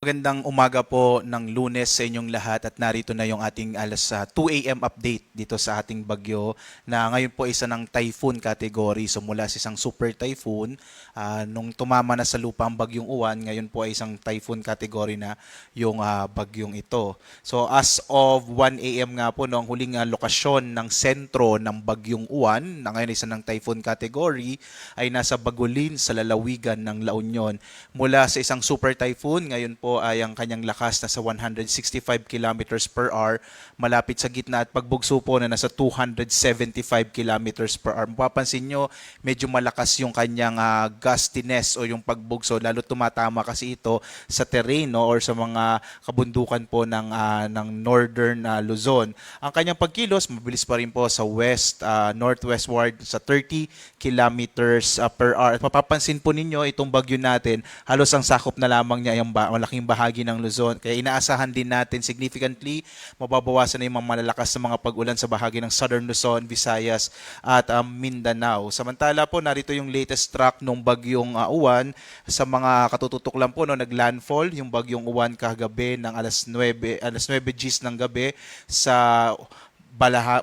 Magandang umaga po ng lunes sa inyong lahat at narito na yung ating alas ah, 2 a.m. update dito sa ating bagyo na ngayon po isa ng typhoon category. So mula sa isang super typhoon, ah, nung tumama na sa lupa ang bagyong uwan, ngayon po ay isang typhoon category na yung ah, bagyong ito. So as of 1 a.m. nga po, no, ang huling ah, lokasyon ng sentro ng bagyong uwan, na ngayon isa ng typhoon category, ay nasa Bagulin sa lalawigan ng La Union. Mula sa isang super typhoon, ngayon po ay ang kanyang lakas na sa 165 kilometers per hour, malapit sa gitna at pagbugso po na nasa 275 kilometers per hour. Mapapansin nyo, medyo malakas yung kanyang ah, gustiness o yung pagbugso, lalo tumatama kasi ito sa terrain no, or sa mga kabundukan po ng, ah, ng northern ah, Luzon. Ang kanyang pagkilos, mabilis pa rin po sa west, ah, northwestward sa 30 kilometers ah, per hour. At mapapansin po ninyo, itong bagyo natin, halos ang sakop na lamang niya yung ba- malaking bahagi ng Luzon. Kaya inaasahan din natin significantly, mababawasan na yung mga malalakas na mga pag-ulan sa bahagi ng Southern Luzon, Visayas at ah, Mindanao. Samantala po, narito yung latest track ng bagyong ah, uwan. Sa mga katututok lang po, no, naglandfall yung bagyong uwan kagabi ng alas 9, alas 9 Gs ng gabi sa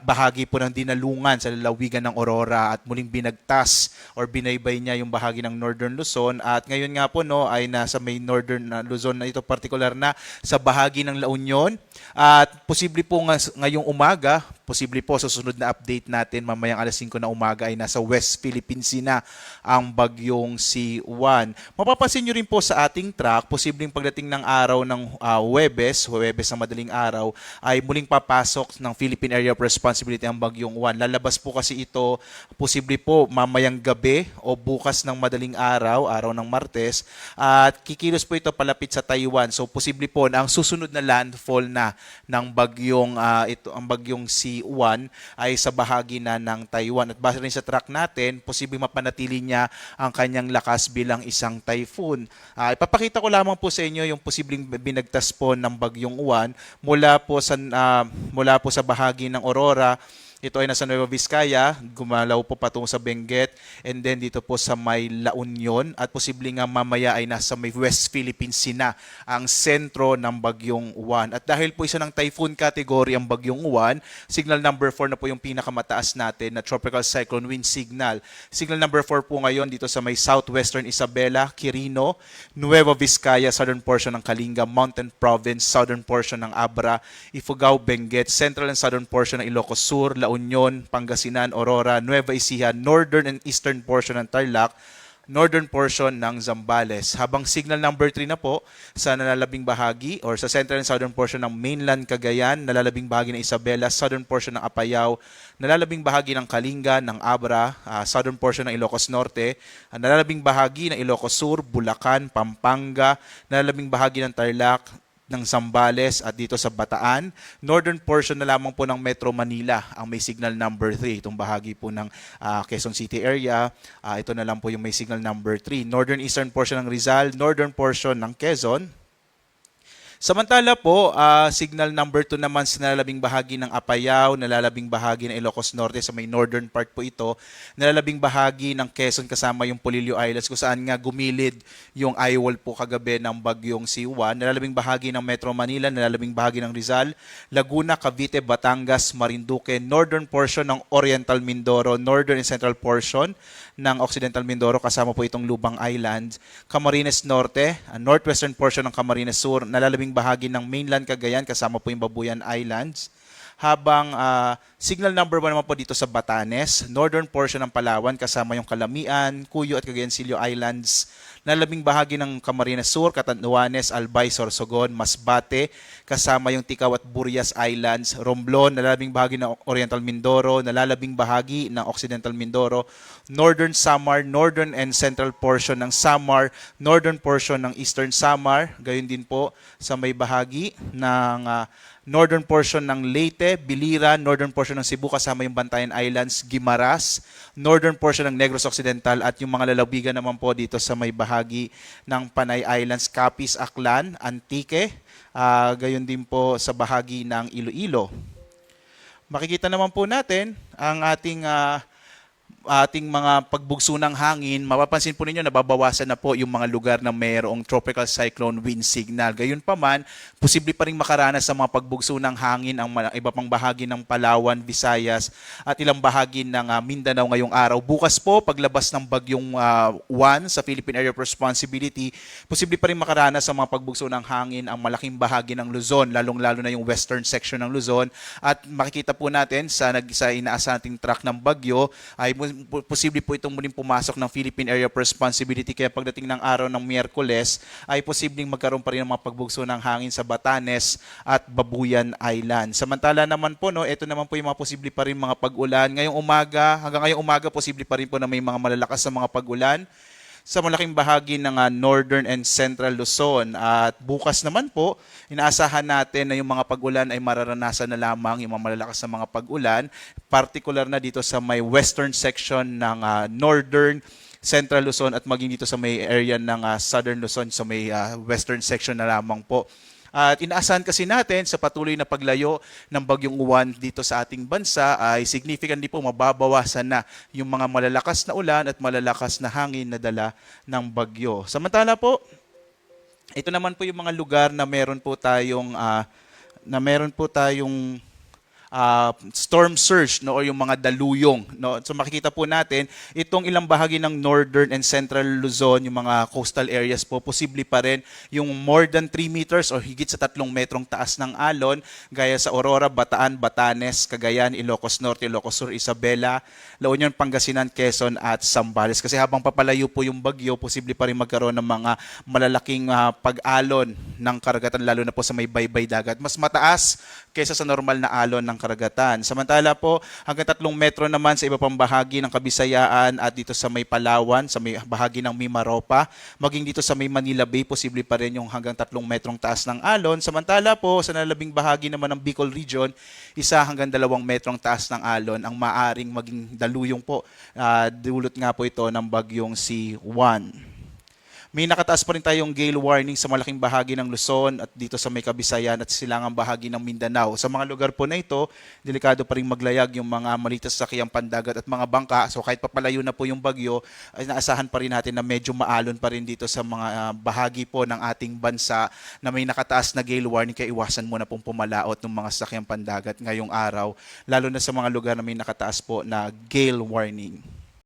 bahagi po ng dinalungan sa lalawigan ng Aurora at muling binagtas or binaybay niya yung bahagi ng Northern Luzon. At ngayon nga po no ay nasa may Northern uh, Luzon na ito particular na sa bahagi ng La Union. At posible po nga, ngayong umaga posible po sa susunod na update natin mamayang alas 5 na umaga ay nasa West Philippine Sea na ang bagyong C1. Mapapansin nyo rin po sa ating track, posibleng pagdating ng araw ng uh, Webes, Webes ng madaling araw, ay muling papasok ng Philippine Area of Responsibility ang bagyong 1. Lalabas po kasi ito, posible po mamayang gabi o bukas ng madaling araw, araw ng Martes, at kikilos po ito palapit sa Taiwan. So posible po na ang susunod na landfall na ng bagyong ah, ito ang bagyong C1 ay sa bahagi na ng Taiwan. At base rin sa track natin, posibleng mapanatili niya ang kanyang lakas bilang isang typhoon. Ah, ipapakita ko lamang po sa inyo yung posibleng binagtas po ng bagyong uwan mula po sa ah, mula po sa bahagi ng Aurora ito ay nasa Nueva Vizcaya, gumalaw po patungo sa Benguet, and then dito po sa may La Union, at posibleng nga mamaya ay nasa may West Philippine Sea na ang sentro ng Bagyong Uwan. At dahil po isa ng typhoon category ang Bagyong Uwan, signal number 4 na po yung pinakamataas natin na tropical cyclone wind signal. Signal number 4 po ngayon dito sa may southwestern Isabela, Quirino, Nueva Vizcaya, southern portion ng Kalinga, Mountain Province, southern portion ng Abra, Ifugao, Benguet, central and southern portion ng Ilocos Sur, La Union, Pangasinan, Aurora, Nueva Ecija, northern and eastern portion ng Tarlac, northern portion ng Zambales. Habang signal number 3 na po sa nalalabing bahagi or sa central and southern portion ng mainland Cagayan, nalalabing bahagi ng Isabela, southern portion ng Apayao, nalalabing bahagi ng Kalinga, ng Abra, ah, southern portion ng Ilocos Norte, ah, nalalabing bahagi ng Ilocos Sur, Bulacan, Pampanga, nalalabing bahagi ng Tarlac, ng Zambales at dito sa Bataan. Northern portion na lamang po ng Metro Manila ang may signal number 3. Itong bahagi po ng ah, Quezon City area, ah, ito na lang po yung may signal number 3. Northern Eastern portion ng Rizal, Northern portion ng Quezon, Samantala po, ah, signal number 2 naman sa nalalabing bahagi ng Apayao, nalalabing bahagi ng Ilocos Norte sa may northern part po ito, nalalabing bahagi ng Quezon kasama yung Polillo Islands kung saan nga gumilid yung eyewall po kagabi ng bagyong C1, nalalabing bahagi ng Metro Manila, nalalabing bahagi ng Rizal, Laguna, Cavite, Batangas, Marinduque, northern portion ng Oriental Mindoro, northern and central portion ng Occidental Mindoro kasama po itong Lubang Island, Camarines Norte, ah, northwestern portion ng Camarines Sur, nalalabing bahagi ng mainland Cagayan kasama po yung Babuyan Islands. Habang ah, signal number 1 naman po dito sa Batanes, northern portion ng Palawan kasama yung Kalamian, Cuyo at Cagayancillo Islands, nalalabing bahagi ng Camarines Sur, Catanduanes, Albay, Sorsogon, Masbate, kasama yung Tikaw at Burias Islands, Romblon, nalalabing bahagi ng Oriental Mindoro, nalalabing bahagi ng Occidental Mindoro, Northern Samar, Northern and Central portion ng Samar, Northern portion ng Eastern Samar, gayon din po sa may bahagi ng ah, northern portion ng Leyte, Bilira, northern portion ng Cebu kasama yung Bantayan Islands, Guimaras, northern portion ng Negros Occidental at yung mga lalawigan naman po dito sa may bahagi ng Panay Islands, Capiz, Aklan, Antique, ah, gayon din po sa bahagi ng Iloilo. Makikita naman po natin ang ating ah, ating mga pagbugso ng hangin, mapapansin po ninyo nababawasan na po yung mga lugar na mayroong tropical cyclone wind signal. Gayunpaman, posible pa rin makaranas sa mga pagbugso ng hangin ang iba pang bahagi ng Palawan, Visayas at ilang bahagi ng ah, Mindanao ngayong araw. Bukas po, paglabas ng bagyong Juan sa Philippine Area of Responsibility, posible pa rin makaranas sa mga pagbugso ng hangin ang malaking bahagi ng Luzon, lalong-lalo na yung western section ng Luzon. At makikita po natin sa, sa inaasahan nating track ng bagyo, ay posible po itong muling pumasok ng Philippine Area of Responsibility. Kaya pagdating ng araw ng Miyerkules, ay posibleng magkaroon pa rin ng mga pagbugso ng hangin sa Batanes at Babuyan Island. Samantala naman po, no, ito naman po yung mga posible pa rin mga pag-ulan. Ngayong umaga, hanggang ngayong umaga, posible pa rin po na may mga malalakas na mga pag-ulan sa malaking bahagi ng ah, northern and central Luzon. At bukas naman po, inaasahan natin na yung mga pag-ulan ay mararanasan na lamang yung mga malalakas na mga pag-ulan, particular na dito sa may western section ng ah, northern Central Luzon at maging dito sa may area ng ah, Southern Luzon sa may ah, western section na lamang po. At inaasahan kasi natin sa patuloy na paglayo ng bagyong uwan dito sa ating bansa ay significantly po mababawasan na yung mga malalakas na ulan at malalakas na hangin na dala ng bagyo. Samantala po, ito naman po yung mga lugar na meron po tayong ah, na meron po tayong ah, storm surge no or yung mga daluyong no? So makikita po natin itong ilang bahagi ng northern and central Luzon yung mga coastal areas po posible pa rin yung more than 3 meters or higit sa 3 metrong taas ng alon gaya sa Aurora, Bataan, Batanes, Cagayan, Ilocos Norte, Ilocos Sur, Isabela, La Union, Pangasinan, Quezon at Zambales. Kasi habang papalayo po yung bagyo posible pa rin magkaroon ng mga malalaking ah, pag-alon ng karagatan lalo na po sa may baybay dagat. Mas mataas kaysa sa normal na alon ng karagatan. Samantala po, hanggang tatlong metro naman sa iba pang bahagi ng Kabisayaan at dito sa may Palawan, sa may bahagi ng Mimaropa, maging dito sa may Manila Bay, posible pa rin yung hanggang tatlong metrong taas ng alon. Samantala po, sa nalabing bahagi naman ng Bicol Region, isa hanggang dalawang metrong taas ng alon ang maaring maging daluyong po. Ah, dulot nga po ito ng bagyong si Juan. May nakataas pa rin tayong gale warning sa malaking bahagi ng Luzon at dito sa may Kabisayan at silangang bahagi ng Mindanao. Sa mga lugar po na ito, delikado pa rin maglayag yung mga malitas sa sakiyang pandagat at mga bangka. So kahit papalayo na po yung bagyo, ay naasahan pa rin natin na medyo maalon pa rin dito sa mga ah, bahagi po ng ating bansa na may nakataas na gale warning kaya iwasan muna pong pumalaot ng mga sakyang pandagat ngayong araw, lalo na sa mga lugar na may nakataas po na gale warning.